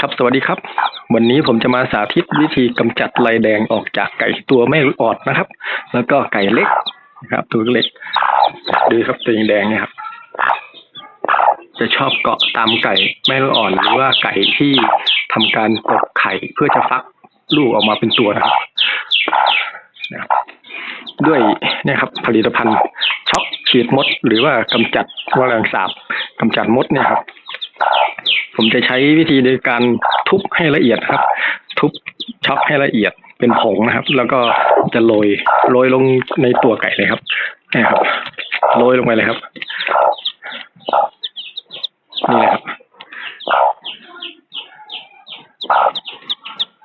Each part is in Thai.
ครับสวัสดีครับ วันนี้ผมจะมาสาธิตวิธีกำจัดลายแดงออกจากไก่ตัวไม่ออดนะครับ แล้วก็ไก่เล็กนะครับ ตัวเล็กดูครับตัวแดงเนี่ยครับ จะชอบเกาะตามไก่แม่อ่อนหรือว่าไก่ที่ทำการตกไข่เพื่อจะฟักลูกออกมาเป็นตัวนะครับนะด้วยเนี่ยครับผลิตภัณฑ์ช็อกฉีดมด หรือว่ากำจัดแมลงสาบกำจัดมดเนี่ยครับ ผมจะใช้วิธีในการทุบให้ละเอียดครับ ทุบช็อกให้ละเอียดเป็นผงนะครับ แล้วก็จะโรยโรยลงในตัวไก่เลยครับนี่ครับโรยลงไปเลยครับนี่นะครับ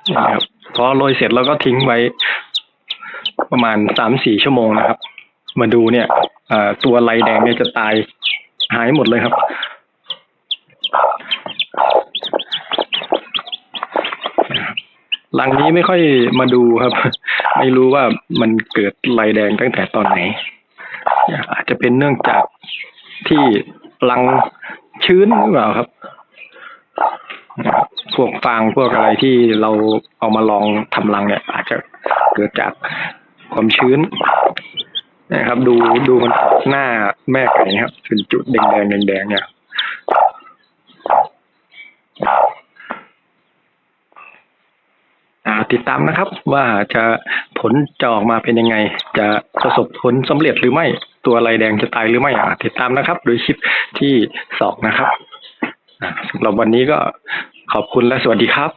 นี่ครับพอโรยเสร็จแล้วก็ทิ้งไว้ประมาณสามสี่ชั่วโมงนะครับ มาดูเนี่ยอตัวลายแดงเนี่ยจะตายหายหมดเลยครับ หลังนี้ไม่ค่อยมาดูครับ ไม่รู้ว่ามันเกิดลายแดงตั้งแต่ตอนไหน อาจจะเป็นเนื่องจากที่รังชื้นหรือเปล่าครับ พวกฟางพวกอะไรที่เราเอามาลองทำรังเนี่ย อาจจะเกิดจากความชื้นนะครับ ดูดูมันหน้าแม่ไก่ครับเป็นจุดแดงแดงแดงๆเนี่ย อ่า ติดตามนะครับ ว่าจะผลจะออกมาเป็นยังไง จะประสบผลสำเร็จหรือไม่ตัวลายแดงจะตายหรือไม่อะติดตามนะครับ โดยคลิปที่สองนะครับอ่าสำหรับวันนี้ก็ขอบคุณและสวัสดีครับ